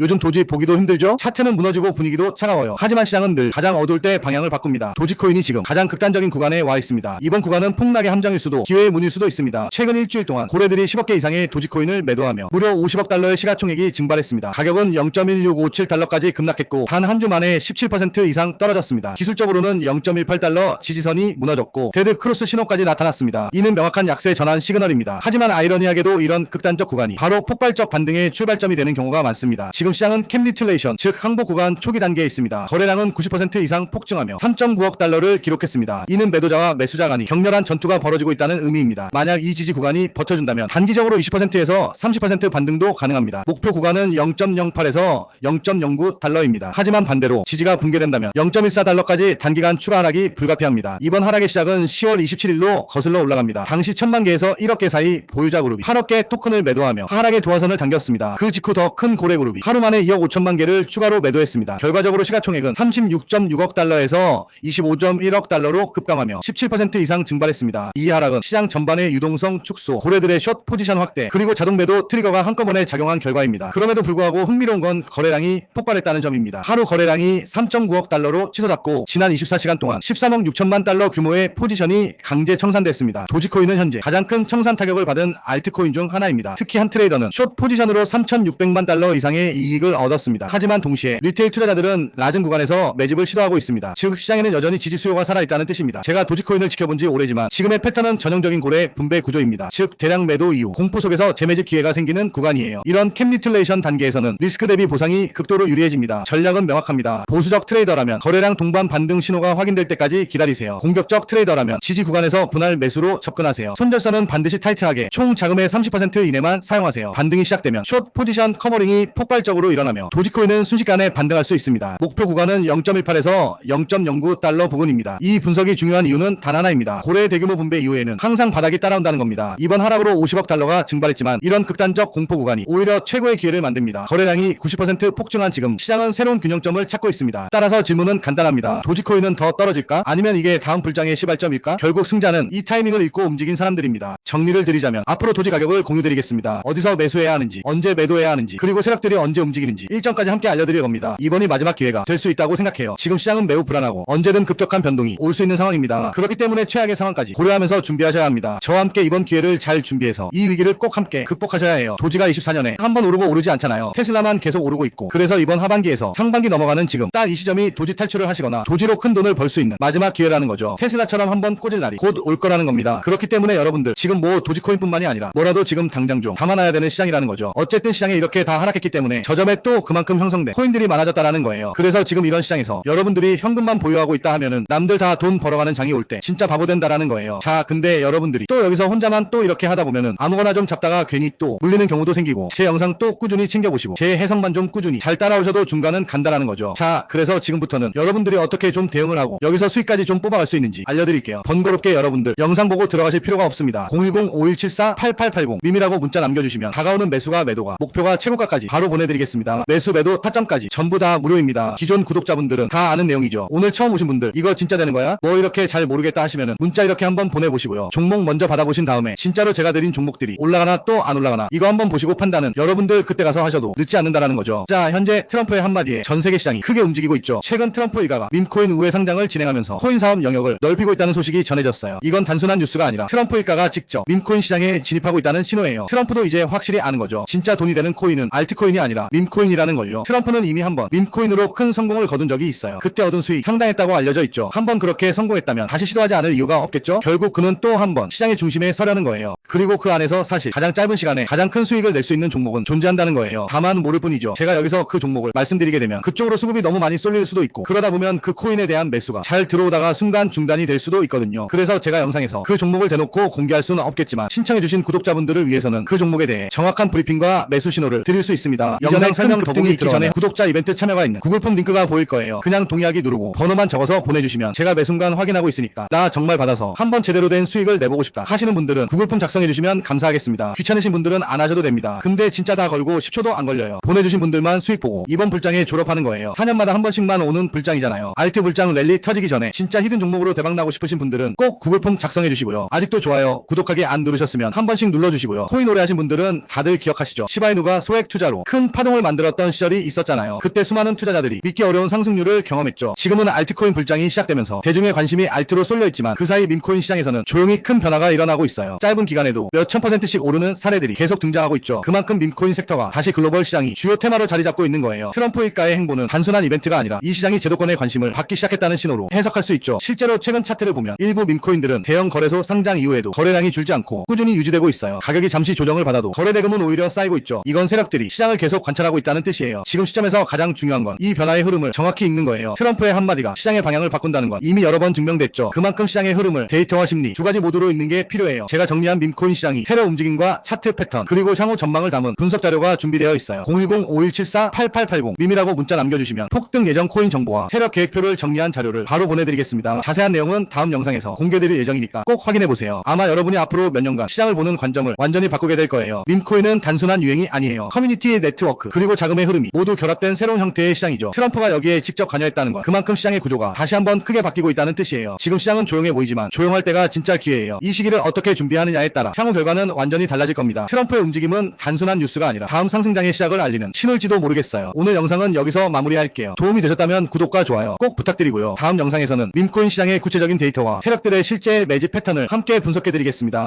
요즘 도지 보기도 힘들죠? 차트는 무너지고 분위기도 차가워요. 하지만 시장은 늘 가장 어두울 때 방향을 바꿉니다. 도지코인이 지금 가장 극단적인 구간에 와 있습니다. 이번 구간은 폭락의 함정일 수도 기회의 문일 수도 있습니다. 최근 일주일 동안 고래들이 10억 개 이상의 도지코인을 매도하며 무려 50억 달러의 시가총액이 증발했습니다. 가격은 0.1657달러까지 급락했고 단 한 주 만에 17% 이상 떨어졌습니다. 기술적으로는 0.18달러 지지선이 무너졌고 데드 크로스 신호까지 나타났습니다. 이는 명확한 약세 전환 시그널입니다. 하지만 아이러니하게도 이런 극단적 구간이 바로 폭발적 반등의 출발점이 되는 경우가 많습니다. 지금 시장은 캡리툴레이션 즉 항복 구간 초기 단계에 있습니다. 거래량은 90% 이상 폭증하며 3.9억 달러를 기록했습니다. 이는 매도자와 매수자 간이 격렬한 전투가 벌어지고 있다는 의미입니다. 만약 이 지지 구간이 버텨준다면 단기적으로 20%에서 30% 반등도 가능합니다. 목표 구간은 0.08에서 0.09 달러입니다. 하지만 반대로 지지가 붕괴된다면 0.14 달러까지 단기간 추가 하락이 불가피합니다. 이번 하락의 시작은 10월 27일로 거슬러 올라갑니다. 당시 1000만 개에서 1억 개 사이 보유자 그룹이 8억 개 토큰을 매도하며 하락의 도화선을 당겼습니다. 그 직후 더 큰 고래 그룹이 하루 만에 2억 5천만 개를 추가로 매도했습니다. 결과적으로 시가총액은 36.6억 달러에서 25.1억 달러로 급감하며 17% 이상 증발했습니다. 이 하락은 시장 전반의 유동성 축소, 고래들의 숏 포지션 확대, 그리고 자동 매도 트리거가 한꺼번에 작용한 결과입니다. 그럼에도 불구하고 흥미로운 건 거래량이 폭발했다는 점입니다. 하루 거래량이 3.9억 달러로 치솟았고 지난 24시간 동안 13억 6천만 달러 규모의 포지션이 강제 청산됐습니다. 도지코인은 현재 가장 큰 청산 타격을 받은 알트코인 중 하나입니다. 특히 한 트레이더는 숏 포지션으로 3,600만 달러 이상의 이익을 얻었습니다. 하지만 동시에 리테일 투자자들은 낮은 구간에서 매집을 시도하고 있습니다. 즉 시장에는 여전히 지지 수요가 살아있다는 뜻입니다. 제가 도지코인을 지켜본 지 오래지만 지금의 패턴은 전형적인 고래 분배 구조입니다. 즉 대량 매도 이후 공포 속에서 재매집 기회가 생기는 구간이에요. 이런 캡리툴레이션 단계에서는 리스크 대비 보상이 극도로 유리해집니다. 전략은 명확합니다. 보수적 트레이더라면 거래량 동반 반등 신호가 확인될 때까지 기다리세요. 공격적 트레이더라면 지지 구간에서 분할 매수로 접근하세요. 손절선은 반드시 타이트하게 총 자금의 30% 이내만 사용하세요. 반등이 시작되면 숏 포지션 커버링이 폭발적으로 일어나며 도지코인은 순식간에 반등할 수 있습니다. 목표 구간은 0.18에서 0.09달러 부근입니다. 이 분석이 중요한 이유는 단 하나입니다. 고래 대규모 분배 이후에는 항상 바닥이 따라온다는 겁니다. 이번 하락으로 50억 달러가 증발했지만 이런 극단적 공포 구간이 오히려 최고의 기회를 만듭니다. 거래량이 90% 폭증한 지금 시장은 새로운 균형점을 찾고 있습니다. 따라서 질문은 간단합니다. 도지코인은 더 떨어질까? 아니면 이게 다음 불장의 시발점일까? 결국 승자는 이 타이밍을 읽고 움직인 사람들입니다. 정리를 드리자면 앞으로 도지 가격을 공유드리겠습니다. 어디서 매수해야 하는지, 언제 매도해야 하는지, 그리고 세력들이 언제 움직이는지 일정까지 함께 알려드릴 겁니다. 이번이 마지막 기회가 될 수 있다고 생각해요. 지금 시장은 매우 불안하고 언제든 급격한 변동이 올 수 있는 상황입니다. 그렇기 때문에 최악의 상황까지 고려하면서 준비하셔야 합니다. 저와 함께 이번 기회를 잘 준비해서 이 위기를 꼭 함께 극복하셔야 해요. 도지가 24년에 한 번 오르고 오르지 않잖아요. 테슬라만 계속 오르고 있고 그래서 이번 하반기에서 상반기 넘어가는 지금 딱 이 시점이 도지 탈출을 하시거나 도지로 큰 돈을 벌 수 있는 마지막 기회라는 거죠. 테슬라처럼 한번 꽂을 날이 곧 올 거라는 겁니다. 그렇기 때문에 여러분들 지금 뭐 도지코인뿐만이 아니라 뭐라도 지금 당장 좀 담아놔야 되는 시장이라는 거죠. 어쨌든 시장에 이렇게 다 하락했기 때문에 저점에 또 그만큼 형성된 코인들이 많아졌다라는 거예요. 그래서 지금 이런 시장에서 여러분들이 현금만 보유하고 있다 하면은 남들 다 돈 벌어가는 장이 올 때 진짜 바보 된다라는 거예요. 자, 근데 여러분들이 또 여기서 혼자만 또 이렇게 하다 보면은 아무거나 좀 잡다가 괜히 또 물리는 경우도 생기고 제 영상 또 꾸준히 챙겨보시고 제 해석만 좀 꾸준히 잘 따라오셔도 중간은 간다라는 거죠. 자, 그래서 지금부터는 여러분들이 어떻게 좀 대응을 하고 여기서 수익까지 좀 뽑아갈 수 있는지 알려드릴게요. 번거롭게 여러분들 영상 보고 들어가실 필요가 없습니다. 010-5174-8880 미미라고 문자 남겨주시면 다가오는 매수가 매도가 목표가 최고가까지 바로 보내 드리겠습니다. 매수 매도 타점까지 전부 다 무료입니다. 기존 구독자분들은 다 아는 내용이죠. 오늘 처음 오신 분들 이거 진짜 되는 거야? 뭐 이렇게 잘 모르겠다 하시면은 문자 이렇게 한번 보내보시고요. 종목 먼저 받아보신 다음에 진짜로 제가 드린 종목들이 올라가나 또 안 올라가나 이거 한번 보시고 판단은 여러분들 그때 가서 하셔도 늦지 않는다라는 거죠. 자 현재 트럼프의 한마디에 전 세계 시장이 크게 움직이고 있죠. 최근 트럼프 일가가 밈코인 우회 상장을 진행하면서 코인 사업 영역을 넓히고 있다는 소식이 전해졌어요. 이건 단순한 뉴스가 아니라 트럼프 일가가 직접 밈코인 시장에 진입하고 있다는 신호예요. 트럼프도 이제 확실히 아는 거죠. 진짜 돈이 되는 코인은 알트코인이 아니라 밈코인이라는 걸요. 트럼프는 이미 한번 밈코인으로 큰 성공을 거둔 적이 있어요. 그때 얻은 수익 상당했다고 알려져 있죠. 한번 그렇게 성공했다면 다시 시도하지 않을 이유가 없겠죠. 결국 그는 또 한 번 시장의 중심에 서려는 거예요. 그리고 그 안에서 사실 가장 짧은 시간에 가장 큰 수익을 낼 수 있는 종목은 존재한다는 거예요. 다만 모를 뿐이죠. 제가 여기서 그 종목을 말씀드리게 되면 그쪽으로 수급이 너무 많이 쏠릴 수도 있고 그러다 보면 그 코인에 대한 매수가 잘 들어오다가 순간 중단이 될 수도 있거든요. 그래서 제가 영상에서 그 종목을 대놓고 공개할 수는 없겠지만 신청해주신 구독자분들을 위해서는 그 종목에 대해 정확한 브리핑과 매수 신호를 드릴 수 있습니다. 영상 설명 더보기 있기 전에 구독자 이벤트 참여가 있는 구글 폼 링크가 보일 거예요. 그냥 동의하기 누르고 번호만 적어서 보내주시면 제가 매 순간 확인하고 있으니까 나 정말 받아서 한번 제대로 된 수익을 내보고 싶다 하시는 분들은 구글 폼 작성해주시면 감사하겠습니다. 귀찮으신 분들은 안 하셔도 됩니다. 근데 진짜 다 걸고 10초도 안 걸려요. 보내주신 분들만 수익 보고 이번 불장에 졸업하는 거예요. 4년마다 한 번씩만 오는 불장이잖아요. 알트 불장 랠리 터지기 전에 진짜 히든 종목으로 대박 나고 싶으신 분들은 꼭 구글 폼 작성해 주시고요. 아직도 좋아요, 구독하기 안 누르셨으면 한 번씩 눌러주시고요. 코인 오래 하신 분들은 다들 기억하시죠? 시바이누가 소액 투자로 큰 파동 파동을 만들었던 시절이 있었잖아요. 그때 수많은 투자자들이 믿기 어려운 상승률을 경험했죠. 지금은 알트코인 불장이 시작되면서 대중의 관심이 알트로 쏠려 있지만 그 사이 밈코인 시장에서는 조용히 큰 변화가 일어나고 있어요. 짧은 기간에도 몇천 퍼센트씩 오르는 사례들이 계속 등장하고 있죠. 그만큼 밈코인 섹터가 다시 글로벌 시장이 주요 테마로 자리 잡고 있는 거예요. 트럼프 일가의 행보는 단순한 이벤트가 아니라 이 시장이 제도권의 관심을 받기 시작했다는 신호로 해석할 수 있죠. 실제로 최근 차트를 보면 일부 밈코인들은 대형 거래소 상장 이후에도 거래량이 줄지 않고 꾸준히 유지되고 있어요. 가격이 잠시 조정을 받아도 거래 대금은 오히려 쌓이고 있죠. 이건 세력들이 시장을 계속 관찰 하고 있다는 뜻이에요. 지금 시점에서 가장 중요한 건 이 변화의 흐름을 정확히 읽는 거예요. 트럼프의 한마디가 시장의 방향을 바꾼다는 건 이미 여러 번 증명됐죠. 그만큼 시장의 흐름을 데이터와 심리 두 가지 모두로 읽는 게 필요해요. 제가 정리한 밈코인 시장이 세력 움직임과 차트 패턴 그리고 향후 전망을 담은 분석 자료가 준비되어 있어요. 010-5174-8880 밈이라고 문자 남겨주시면 폭등 예정 코인 정보와 세력 계획표를 정리한 자료를 바로 보내드리겠습니다. 자세한 내용은 다음 영상에서 공개드릴 예정이니까 꼭 확인해보세요. 아마 여러분이 앞으로 몇 년간 시장을 보는 관점을 완전히 바꾸게 될 거예요. 밈코인은 단순한 유행이 아니에요. 커뮤니티 네트워크 그리고 자금의 흐름이 모두 결합된 새로운 형태의 시장이죠. 트럼프가 여기에 직접 관여했다는 건 그만큼 시장의 구조가 다시 한번 크게 바뀌고 있다는 뜻이에요. 지금 시장은 조용해 보이지만 조용할 때가 진짜 기회예요. 이 시기를 어떻게 준비하느냐에 따라 향후 결과는 완전히 달라질 겁니다. 트럼프의 움직임은 단순한 뉴스가 아니라 다음 상승장의 시작을 알리는 신호일지도 모르겠어요. 오늘 영상은 여기서 마무리할게요. 도움이 되셨다면 구독과 좋아요 꼭 부탁드리고요. 다음 영상에서는 밈코인 시장의 구체적인 데이터와 세력들의 실제 매집 패턴을 함께 분석해드리겠습니다.